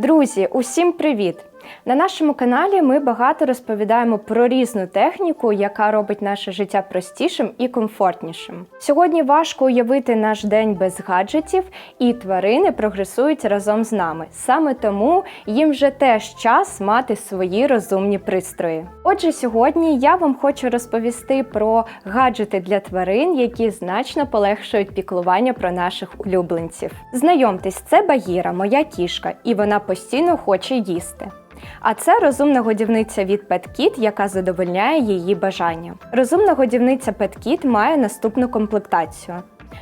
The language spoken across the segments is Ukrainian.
Друзі, усім привіт! На нашому каналі ми багато розповідаємо про різну техніку, яка робить наше життя простішим і комфортнішим. Сьогодні важко уявити наш день без гаджетів, і тварини прогресують разом з нами. Саме тому їм вже теж час мати свої розумні пристрої. Отже, сьогодні я вам хочу розповісти про гаджети для тварин, які значно полегшують піклування про наших улюбленців. Знайомтесь, це Багіра, моя кішка, і вона постійно хоче їсти. А це розумна годівниця від PetKit, яка задовольняє її бажання. Розумна годівниця PetKit має наступну комплектацію.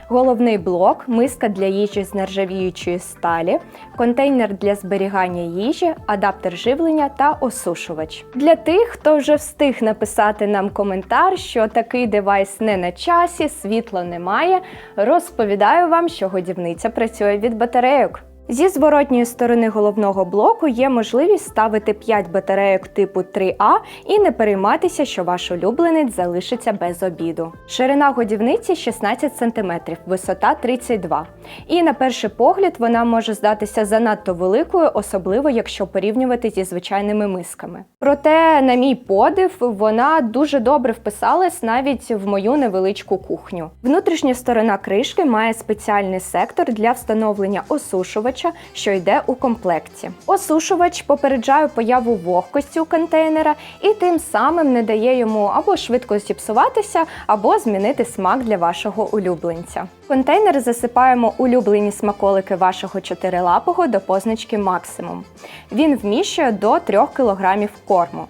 Головний блок, миска для їжі з нержавіючої сталі, контейнер для зберігання їжі, адаптер живлення та осушувач. Для тих, хто вже встиг написати нам коментар, що такий девайс не на часі, світла немає, розповідаю вам, що годівниця працює від батарейок. Зі зворотньої сторони головного блоку є можливість ставити 5 батарейок типу 3А і не перейматися, що ваш улюбленець залишиться без обіду. Ширина годівниці 16 см, висота 32 І на перший погляд вона може здатися занадто великою, особливо якщо порівнювати зі звичайними мисками. Проте, на мій подив, вона дуже добре вписалась навіть в мою невеличку кухню. Внутрішня сторона кришки має спеціальний сектор для встановлення осушувача що йде у комплекті. Осушувач попереджає появу вогкості у контейнера і тим самим не дає йому або швидко зіпсуватися, або змінити смак для вашого улюбленця. Контейнер засипаємо улюблені смаколики вашого чотирилапого до позначки максимум. Він вміщує до 3 кг корму.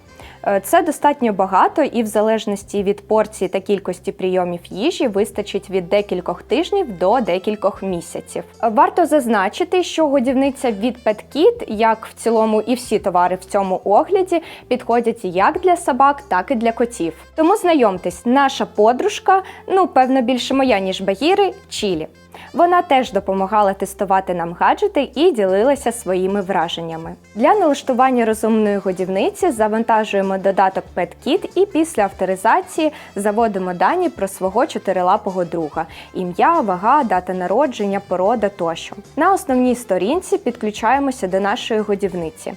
Е, Це достатньо багато, і в залежності від порції та кількості прийомів їжі вистачить від декількох тижнів до декількох місяців. Варто зазначити, що годівниця від PetKit, як в цілому і всі товари в цьому огляді, підходять як для собак, так і для котів. Тому знайомтесь, наша подружка, ну певно більше моя ніж Багіри, Чілі. Вона теж допомагала тестувати нам гаджети і ділилася своїми враженнями. Для налаштування розумної годівниці завантажуємо додаток PetKit і після авторизації заводимо дані про свого чотирилапого друга: ім'я, вага, дата народження, порода тощо. На основній сторінці підключаємося до нашої годівниці.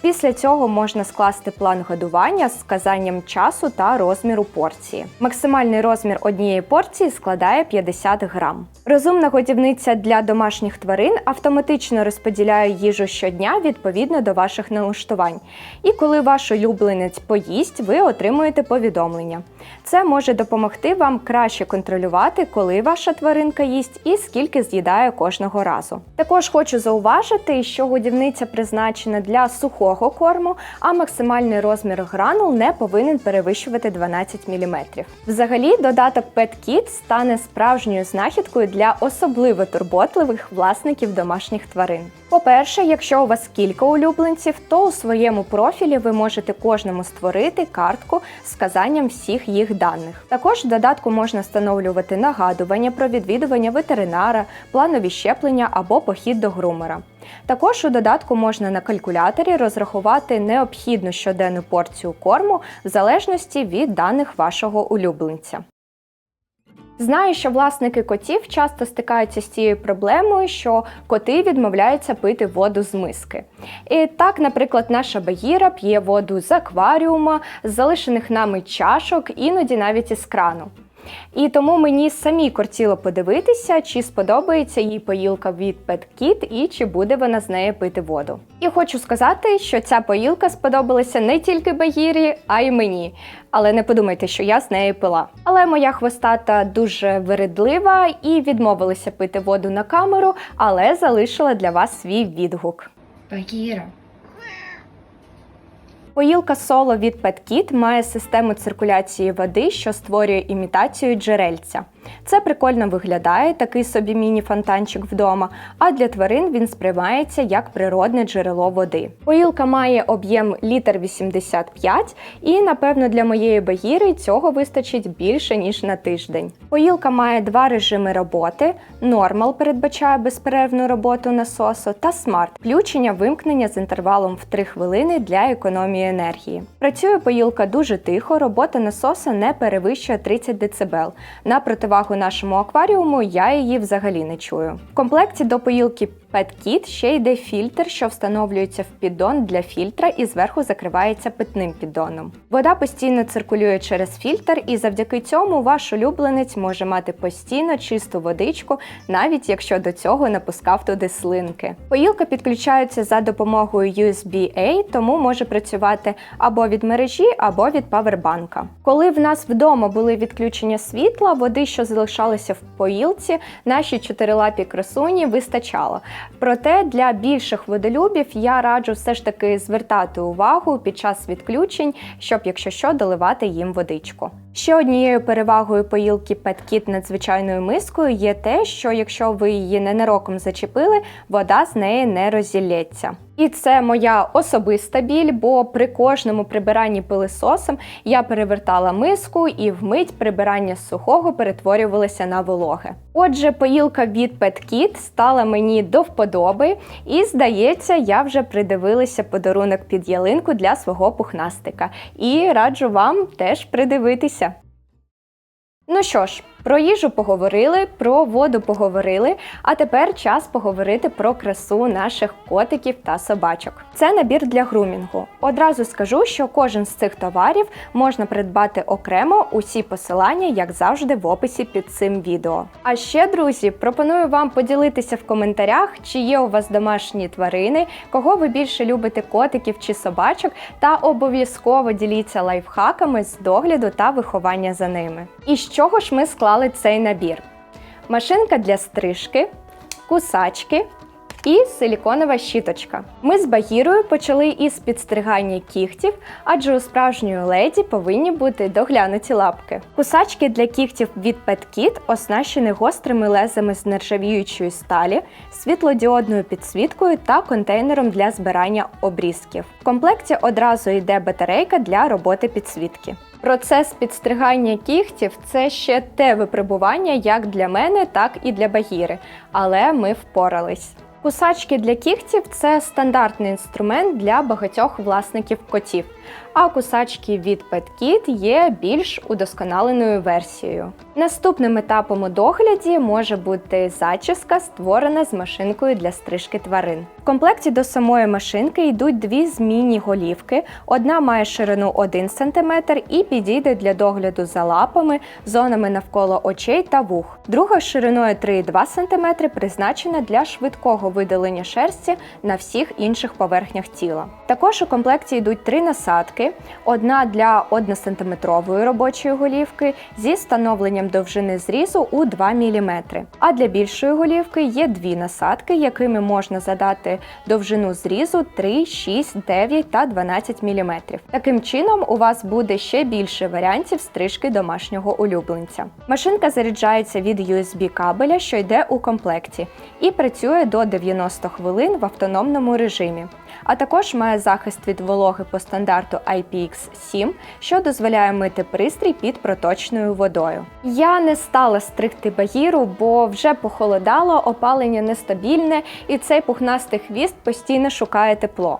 Після цього можна скласти план годування з сказанням часу та розміру порції. Максимальний розмір однієї порції складає 50 грам. Розумна годівниця для домашніх тварин автоматично розподіляє їжу щодня відповідно до ваших налаштувань. І коли ваш улюбленець поїсть, ви отримуєте повідомлення. Це може допомогти вам краще контролювати, коли ваша тваринка їсть і скільки з'їдає кожного разу. Також хочу зауважити, що годівниця призначена для сухого корму, а максимальний розмір гранул не повинен перевищувати 12 мм. Взагалі, додаток PetKit стане справжньою знахідкою для особливо турботливих власників домашніх тварин. По-перше, якщо у вас кілька улюбленців, то у своєму профілі ви можете кожному створити картку з сказанням всіх їх даних. Також в додатку можна встановлювати нагадування про відвідування ветеринара, планові щеплення або похід до грумера. Також у додатку можна на калькуляторі розрахувати необхідну щоденну порцію корму в залежності від даних вашого улюбленця. Знаю, що власники котів часто стикаються з цією проблемою, що коти відмовляються пити воду з миски. І так, наприклад, наша багіра п'є воду з акваріума, з залишених нами чашок, іноді навіть із крану. І тому мені самі кортіло подивитися, чи сподобається їй поїлка від PetKit і чи буде вона з неї пити воду. І хочу сказати, що ця поїлка сподобалася не тільки Багірі, а й мені. Але не подумайте, що я з неї пила. Але моя хвостата дуже вередлива і відмовилася пити воду на камеру, але залишила для вас свій відгук. Багіра. Поїлка соло від PetKit має систему циркуляції води, що створює імітацію джерельця. Це прикольно виглядає, такий собі міні-фонтанчик вдома, а для тварин він сприймається як природне джерело води. Поїлка має об'єм літр 85 і, напевно, для моєї багіри цього вистачить більше, ніж на тиждень. Поїлка має два режими роботи: нормал передбачає безперервну роботу насосу та смарт включення вимкнення з інтервалом в 3 хвилини для економії енергії. Працює поїлка дуже тихо, робота насоса не перевищує 30 дБ. На противагу увагу нашому акваріуму, я її взагалі не чую. В комплекті до поїлки PetKit ще йде фільтр, що встановлюється в піддон для фільтра і зверху закривається питним піддоном. Вода постійно циркулює через фільтр, і завдяки цьому ваш улюбленець може мати постійно чисту водичку, навіть якщо до цього напускав туди слинки. Поїлка підключається за допомогою USB-A, тому може працювати або від мережі, або від павербанка. Коли в нас вдома були відключення світла, води, що залишалися в поїлці, наші чотирилапі красуні вистачало. Проте для більших водолюбів я раджу все ж таки звертати увагу під час відключень, щоб, якщо що, доливати їм водичку. Ще однією перевагою поїлки PetKit надзвичайною мискою є те, що якщо ви її ненароком зачепили, вода з неї не розілється. І це моя особиста біль, бо при кожному прибиранні пилисосом я перевертала миску і вмить прибирання з сухого перетворювалося на вологе. Отже, поїлка від PetKit стала мені до вподоби, і здається, я вже придивилася подарунок під ялинку для свого пухнастика. І раджу вам теж придивитися. Ну що ж, про їжу поговорили, про воду поговорили, а тепер час поговорити про красу наших котиків та собачок. Це набір для грумінгу. Одразу скажу, що кожен з цих товарів можна придбати окремо. Усі посилання, як завжди, в описі під цим відео. А ще, друзі, пропоную вам поділитися в коментарях, чи є у вас домашні тварини, кого ви більше любите котиків чи собачок, та обов'язково діліться лайфхаками з догляду та виховання за ними. І з чого ж ми склали цей набір? Машинка для стрижки, кусачки і силіконова щіточка. Ми з Багірою почали із підстригання кігтів, адже у справжньої леді повинні бути доглянуті лапки. Кусачки для кігтів від PetKit оснащені гострими лезами з нержавіючої сталі, світлодіодною підсвіткою та контейнером для збирання обрізків. В комплекті одразу йде батарейка для роботи підсвітки. Процес підстригання кігтів це ще те випробування як для мене, так і для Багіри, але ми впорались. Кусачки для кігтів це стандартний інструмент для багатьох власників котів, а кусачки від PetKit є більш удосконаленою версією. Наступним етапом у догляді може бути зачіска, створена з машинкою для стрижки тварин. В комплекті до самої машинки йдуть дві змінні голівки. Одна має ширину 1 см і підійде для догляду за лапами, зонами навколо очей та вух. Друга шириною 3,2 см призначена для швидкого видалення шерсті на всіх інших поверхнях тіла. Також у комплекті йдуть три насадки: одна для 1 см робочої голівки зі встановленням довжини зрізу у 2 мм. А для більшої голівки є дві насадки, якими можна задати довжину зрізу 3, 6, 9 та 12 мм. Таким чином, у вас буде ще більше варіантів стрижки домашнього улюбленця. Машинка заряджається від USB кабеля, що йде у комплекті, і працює до 90 хвилин в автономному режимі. А також має захист від вологи по стандарту IPX7, що дозволяє мити пристрій під проточною водою. Я не стала стригти багіру, бо вже похолодало, опалення нестабільне, і цей пухнастий хвіст постійно шукає тепло.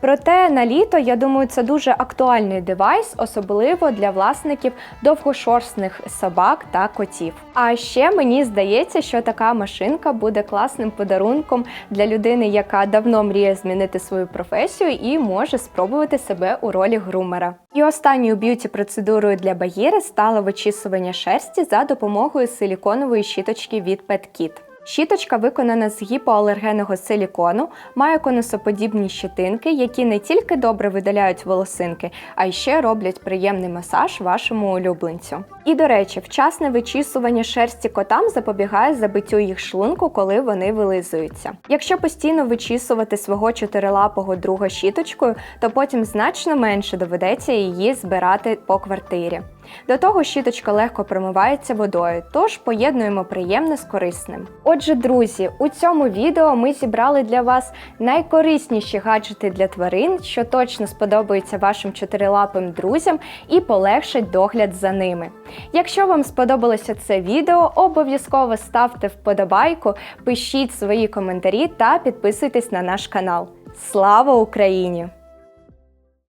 Проте на літо, я думаю, це дуже актуальний девайс, особливо для власників довгошорстних собак та котів. А ще мені здається, що така машинка буде класним подарунком для людини, яка давно мріє змінити свою професію і може спробувати себе у ролі грумера. І останньою б'юті процедурою для багіри стало вичісування шерсті за допомогою силіконової щіточки від PetKit. Щіточка виконана з гіпоалергенного силікону, має конусоподібні щетинки, які не тільки добре видаляють волосинки, а й ще роблять приємний масаж вашому улюбленцю. І до речі, вчасне вичісування шерсті котам запобігає забиттю їх шлунку, коли вони вилизуються. Якщо постійно вичісувати свого чотирилапого друга щіточкою, то потім значно менше доведеться її збирати по квартирі. До того щіточка легко промивається водою, тож поєднуємо приємне з корисним. Отже, друзі, у цьому відео ми зібрали для вас найкорисніші гаджети для тварин, що точно сподобаються вашим чотирилапим друзям і полегшать догляд за ними. Якщо вам сподобалося це відео, обов'язково ставте вподобайку, пишіть свої коментарі та підписуйтесь на наш канал. Слава Україні!